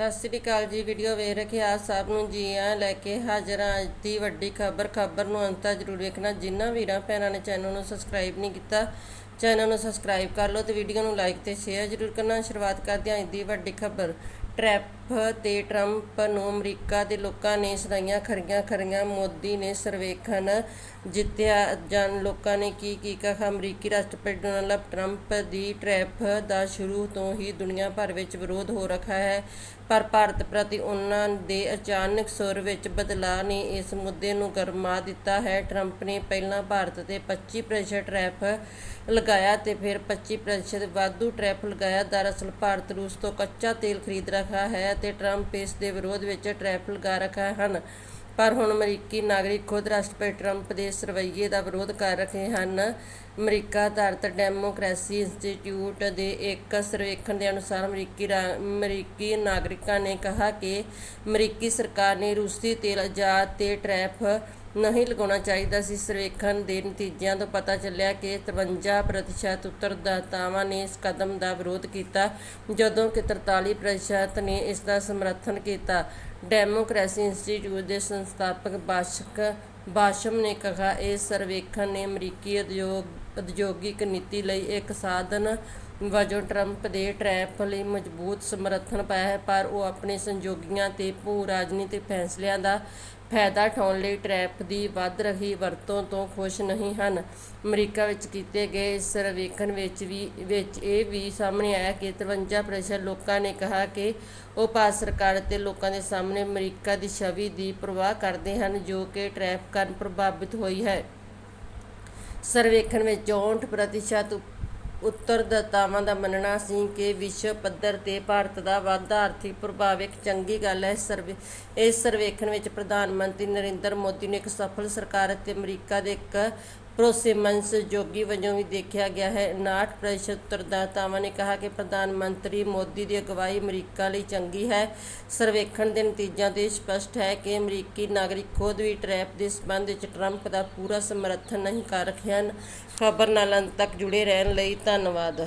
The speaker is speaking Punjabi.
ਸਤਿ ਸ੍ਰੀ ਅਕਾਲ ਜੀ ਵੀਡੀਓ ਵੇਖ ਰਹੇ ਆਪ ਸਭ ਨੂੰ ਜੀ ਆ ਲੈ ਕੇ ਹਾਜ਼ਰ ਹਾਂ। ਅੱਜ ਦੀ ਵੱਡੀ ਖਬਰ ਖਬਰ ਨੂੰ ਅੰਤ ਤੱਕ ਜ਼ਰੂਰ ਵੇਖਣਾ। ਜਿਨ੍ਹਾਂ ਵੀਰਾਂ ਭੈਣਾਂ ਨੇ ਚੈਨਲ ਨੂੰ ਸਬਸਕ੍ਰਾਈਬ ਨਹੀਂ ਕੀਤਾ ਚੈਨਲ ਨੂੰ ਸਬਸਕ੍ਰਾਈਬ ਕਰ ਲਓ ਤੇ ਵੀਡੀਓ ਨੂੰ ਲਾਈਕ ਤੇ ਸ਼ੇਅਰ ਜ਼ਰੂਰ ਕਰਨਾ। ਸ਼ੁਰੂਆਤ ਕਰਦੇ ਹਾਂ ਅੱਜ ਦੀ ਵੱਡੀ ਖਬਰ। ਟਰੈਪ ਤੇ ਟਰੰਪ ਨੂੰ ਅਮਰੀਕਾ ਦੇ ਲੋਕਾਂ ਨੇ ਸੁਣਾਈਆਂ ਖਰੀਆਂ ਖਰੀਆਂ, ਮੋਦੀ ਨੇ ਸਰਵੇਖਣ ਜਿੱਤਿਆ। ਜਨ ਲੋਕਾਂ ਨੇ ਕੀ ਕੀ ਕਹਾ? ਅਮਰੀਕੀ ਰਾਸ਼ਟਰਪਤੀ ਡੋਨਾਲਡ ਟਰੰਪ ਦੀ ਟਰੈਪ ਦਾ ਸ਼ੁਰੂ ਤੋਂ ਹੀ ਦੁਨੀਆ ਭਰ ਵਿੱਚ ਵਿਰੋਧ ਹੋ ਰੱਖਾ ਹੈ। ਪਰ ਭਾਰਤ ਪ੍ਰਤੀ ਉਹਨਾਂ ਦੇ ਅਚਾਨਕ ਸੁਰ ਵਿੱਚ ਬਦਲਾਅ ਨੇ ਇਸ ਮੁੱਦੇ ਨੂੰ ਗਰਮਾ ਦਿੱਤਾ ਹੈ। ਟਰੰਪ ਨੇ ਪਹਿਲਾਂ ਭਾਰਤ ਤੇ 25% ਟਰੈਫ ਲਗਾਇਆ ਅਤੇ ਫਿਰ 25% ਵਾਧੂ ਟਰੈਫ ਲਗਾਇਆ। ਦਰਅਸਲ ਭਾਰਤ ਰੂਸ ਤੋਂ ਕੱਚਾ ਤੇਲ ਖਰੀਦ ਰਿਹਾ ਹੈ ਅਤੇ ਟਰੰਪ ਇਸ ਦੇ ਵਿਰੋਧ ਵਿੱਚ ਟਰੈਫ ਲਗਾ ਰੱਖਾ ਹਨ। ਪਰ ਹੁਣ ਅਮਰੀਕੀ ਨਾਗਰਿਕ ਖੁਦ ਰਾਸ਼ਟਰਪਤੀ ਟਰੰਪ ਦੇ ਇਸ ਰਵੱਈਏ ਦਾ ਵਿਰੋਧ ਕਰ ਰਹੇ ਹਨ। ਅਮਰੀਕਾ ਆਧਾਰਿਤ ਡੈਮੋਕ੍ਰੇਸੀ ਇੰਸਟੀਚਿਊਟ ਦੇ ਇੱਕ ਸਰਵੇਖਣ ਦੇ ਅਨੁਸਾਰ ਅਮਰੀਕੀ ਰਾ- ਅਮਰੀਕੀ ਨਾਗਰਿਕਾਂ ਨੇ ਕਿਹਾ ਕਿ ਅਮਰੀਕੀ ਸਰਕਾਰ ਨੇ ਰੂਸੀ ਤੇਲ ਆਜ਼ਾਦ ਤੇ ਟਰੈਫ ਨਹੀਂ ਲਗਾਉਣਾ ਚਾਹੀਦਾ ਸੀ। ਸਰਵੇਖਣ ਦੇ ਨਤੀਜਿਆਂ ਤੋਂ ਪਤਾ ਚੱਲਿਆ ਕਿ 53% ਉੱਤਰਦਾਤਾਵਾਂ ਨੇ ਇਸ ਕਦਮ ਦਾ ਵਿਰੋਧ ਕੀਤਾ, ਜਦੋਂ ਕਿ 43% ਨੇ ਇਸ ਦਾ ਸਮਰਥਨ ਕੀਤਾ। ਡੈਮੋਕ੍ਰੇਸੀ ਇੰਸਟੀਚਿਊਟ ਦੇ ਸੰਸਥਾਪਕ ਬਾਸ਼ਕ ਬਾਸ਼ਮ ਨੇ ਕਿਹਾ ਇਸ ਸਰਵੇਖਣ ਨੇ ਅਮਰੀਕੀ ਉਦਯੋਗ, ਉਦਯੋਗਿਕ ਨੀਤੀ ਲਈ ਇੱਕ ਸਾਧਨ ਵਜੋਂ ਟਰੰਪ ਦੇ ਟਰੈਪ ਲਈ ਮਜ਼ਬੂਤ ਸਮਰਥਨ ਪਾਇਆ ਹੈ, ਪਰ ਉਹ ਆਪਣੇ ਸੰਯੋਗੀਆਂ ਤੇ ਭੂ ਰਾਜਨੀਤਿਕ ਫੈਸਲਿਆਂ ਦਾ ਫਾਇਦਾ ਉਠਾਉਣ ਲਈ ਟਰੈਪ ਦੀ ਵੱਧ ਰਹੀ ਵਰਤੋਂ ਤੋਂ ਖੁਸ਼ ਨਹੀਂ ਹਨ। ਅਮਰੀਕਾ ਵਿੱਚ ਕੀਤੇ ਗਏ ਇਸ ਸਰਵੇਖਣ ਵਿੱਚ ਵੀ, ਵਿੱਚ ਇਹ ਵੀ ਸਾਹਮਣੇ ਆਇਆ ਕਿ 53% ਲੋਕਾਂ ਨੇ ਕਿਹਾ ਕਿ ਉਹ ਭਾਰਤ ਸਰਕਾਰ ਅਤੇ ਲੋਕਾਂ ਦੇ ਸਾਹਮਣੇ ਅਮਰੀਕਾ ਦੀ ਛਵੀ ਦੀ ਪਰਵਾਹ ਕਰਦੇ ਹਨ, ਜੋ ਕਿ ਟਰੈਪ ਕਾਰਨ ਪ੍ਰਭਾਵਿਤ ਹੋਈ ਹੈ। ਸਰਵੇਖਣ ਵਿੱਚ 64% ਉੱਤਰਦਾਤਾਵਾਂ ਦਾ ਮੰਨਣਾ ਸੀ ਕਿ ਵਿਸ਼ਵ ਪੱਧਰ ਤੇ ਭਾਰਤ ਦਾ ਵਾਧਾ ਆਰਥਿਕ ਪ੍ਰਭਾਵ ਇੱਕ ਚੰਗੀ ਗੱਲ ਹੈ। ਸਰਵੇ, ਇਸ ਸਰਵੇਖਣ ਵਿੱਚ ਪ੍ਰਧਾਨ ਮੰਤਰੀ ਨਰਿੰਦਰ ਮੋਦੀ ਨੂੰ ਇੱਕ ਸਫਲ ਸਰਕਾਰ ਅਤੇ ਅਮਰੀਕਾ ਦੇ ਇੱਕ ਭਰੋਸੇਮੰਦ ਸਹਿਯੋਗੀ ਵਜੋਂ ਵੀ ਦੇਖਿਆ ਗਿਆ ਹੈ। 59% ਉੱਤਰਦਾਤਾਵਾਂ ਨੇ ਕਿਹਾ ਕਿ ਪ੍ਰਧਾਨ ਮੰਤਰੀ ਮੋਦੀ ਦੀ ਅਗਵਾਈ ਅਮਰੀਕਾ ਲਈ ਚੰਗੀ ਹੈ। ਸਰਵੇਖਣ ਦੇ ਨਤੀਜਿਆਂ ਤੋਂ ਇਹ ਸਪਸ਼ਟ ਹੈ ਕਿ ਅਮਰੀਕੀ ਨਾਗਰਿਕ ਖੁਦ ਵੀ ਟਰੈਪ ਦੇ ਸਬੰਧ ਵਿੱਚ ਟਰੰਪ ਦਾ ਪੂਰਾ ਸਮਰਥਨ ਨਹੀਂ ਕਰ ਰਹੇ ਹਨ। ਖਬਰ ਨਾਲ ਅੰਤ ਤੱਕ ਜੁੜੇ ਰਹਿਣ ਲਈ ਧੰਨਵਾਦ।